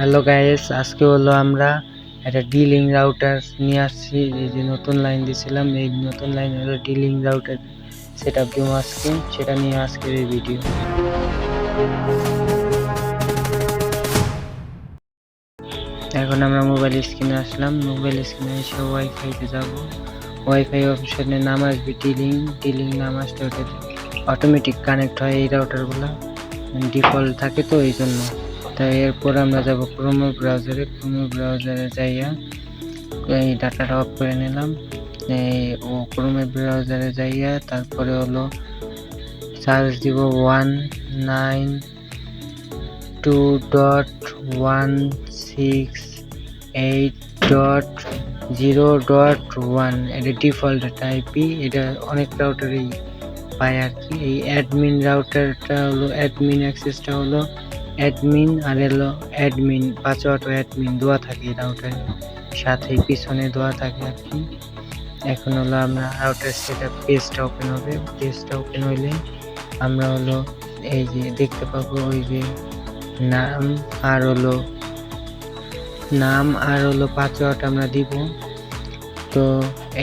Hello guys আজকে হলো আমরা একটা ডিলিং রাউটার নিয়ে আসছি। এই যে নতুন লাইন দিয়েছিলাম এই নতুন লাইন হলো ডিলিং রাউটার সেট আপ দিব আজকে, সেটা নিয়ে আজকের এই ভিডিও এখন আমরা মোবাইল স্ক্রিনে আসলাম। মোবাইল স্ক্রিনে এসে ওয়াইফাইতে যাব। ওয়াইফাই অপশনে নাম আসবে ডিলিং ডিলিং নাম আসলে অটোমেটিক কানেক্ট হয় এই রাউটারগুলো ডিফল্ট থাকে তো এই জন্য এরপর আমরা যাব ক্রোমো ব্রাউজারে ক্রোমো ব্রাউজারে যাইয়া এই ডাটাটা অফ করে নিলাম। এই ও ক্রোমো ব্রাউজারে যাইয়া তারপরে হলো সার্চ দিব one nine two dot one six eight dot zero dot one এটা ডিফল্ট একটা আইপি এটা অনেক রাউটারেই পায় আর কি। এই অ্যাডমিন রাউটারটা হলো অ্যাডমিন অ্যাক্সেসটা হলো অ্যাডমিন আর হলো অ্যাডমিন, পাসওয়ার্ড অ্যাডমিন দেওয়া থাকে রাউটারের সাথে পিছনে দেওয়া থাকে আর কি। এখন হলো আমরা রাউটার সেটা পেজটা ওপেন হবে। পেজটা ওপেন হইলে আমরা হলো এই যে দেখতে পাবো ওই যে নাম আর হলো নাম আর হলো পাসওয়ার্ড আমরা দিব। তো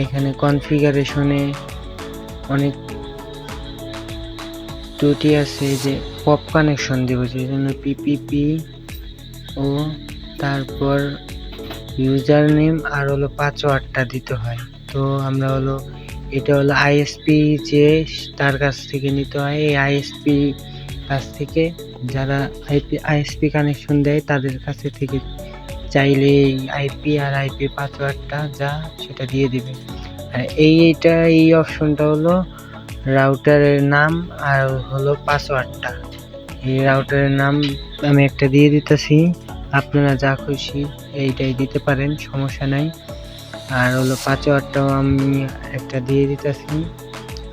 এখানে কনফিগারেশনে অনেক ত্রুটি আছে যে পপ কানেকশন দিব, সেই জন্য পিপিপি ও তারপর ইউজার নেম আর হলো পাসওয়ার্ডটা দিতে হয়। তো আমরা হলো, এটা হলো আইএসপি যে তার কাছ থেকে নিতে হয়, এই আইএসপি কাছ থেকে যারা আইপি আইএসপি কানেকশন দেয় তাদের কাছে থেকে চাইলে এই আইপি আর আইপি পাসওয়ার্ডটা যা সেটা দিয়ে দিবে। আর এই এইটা, এই অপশনটা হলো রাউটারের নাম আর হলো পাসওয়ার্ডটা এই রাউটারের নাম আমি একটা দিয়ে দিতেছি। আপনারা যা খুশি এইটাই দিতে পারেন, সমস্যা নাই। আর হলো পাসওয়ার্ডটাও আমি একটা দিয়ে দিতেছি।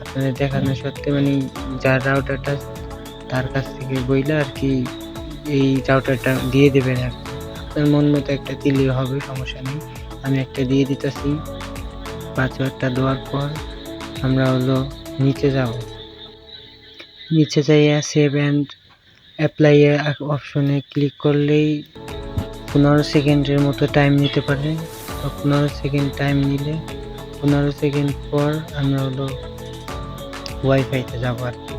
আপনাদের দেখানো সত্ত্বে মানে যার রাউটারটা তার কাছ থেকে বইলে আর কি এই রাউটারটা দিয়ে দেবেন আর আপনার মন মতো একটা দিলে হবে, সমস্যা নেই। আমি একটা দিয়ে দিতেছি। পাসওয়ার্ডটা দেওয়ার পর আমরা হলো নিচে যাব। নিচে যাইয়া সেভ অ্যান্ড অ্যাপ্লাই অপশনে ক্লিক করলেই পনেরো সেকেন্ডের মতো টাইম নিতে পারে। তো পনেরো সেকেন্ড টাইম নিলে পনেরো সেকেন্ড পর আমরা হলো ওয়াইফাইতে যাব আর কি।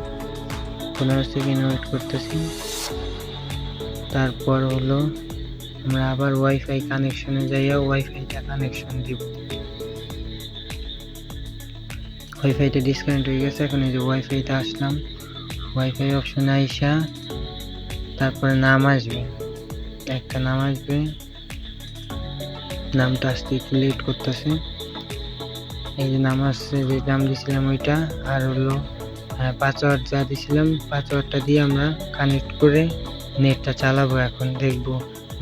পনেরো সেকেন্ড ওয়েট করতেছি। তারপর হলো আমরা আবার ওয়াইফাই কানেকশনে যাইয়া ওয়াইফাইটা কানেকশন দিব। ওয়াইফাইটা ডিসকানেক্ট হয়ে গেছে, এখন এই যে ওয়াইফাইতে আসলাম। ওয়াইফাই অপশনে আইসা তারপরে নাম আসবে। একটা নাম আসবে। নামটা আসতে একটু লেট করতেছে। এই যে নাম আসছে, যে নাম দিয়েছিলাম ওইটা, আর হলো পাসওয়ার্ড যা দিয়েছিলাম পাসওয়ার্ডটা দিয়ে আমরা কানেক্ট করে নেটটা চালাবো এখন, দেখব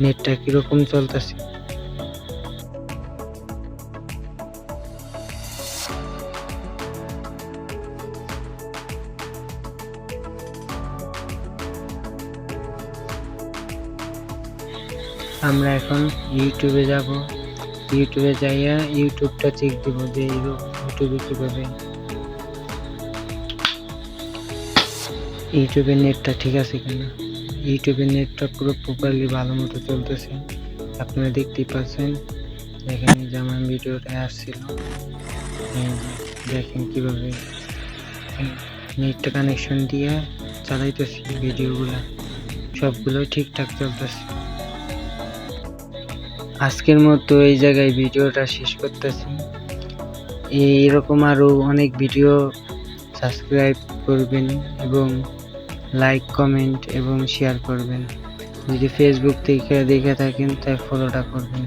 নেটটা কীরকম চলতেছে। আমরা এখন ইউটিউবে যাব। ইউটিউবে যাইয়া ইউটিউবটা চেক দিব যে ইউটিউবে কীভাবে। ইউটিউবের নেটটা ঠিক আছে কিনা? ইউটিউবের নেটটা পুরো প্রপারলি ভালো মতো চলতেছে। আপনারা দেখতেই পাচ্ছেন, দেখেন যে আমার ভিডিওটা আসছিল। দেখেন কীভাবে নেটটা কানেকশন দিয়ে চালাইতেছি ভিডিওগুলো। সবগুলো ঠিকঠাক চলতেছে। আজকের মতো এই জায়গায় ভিডিওটা শেষ করতেছি। এইরকম আরও অনেক ভিডিও সাবস্ক্রাইব করবেন এবং লাইক, কমেন্ট এবং শেয়ার করবেন। যদি ফেসবুক থেকে দেখে থাকেন তাই ফলোটা করবেন।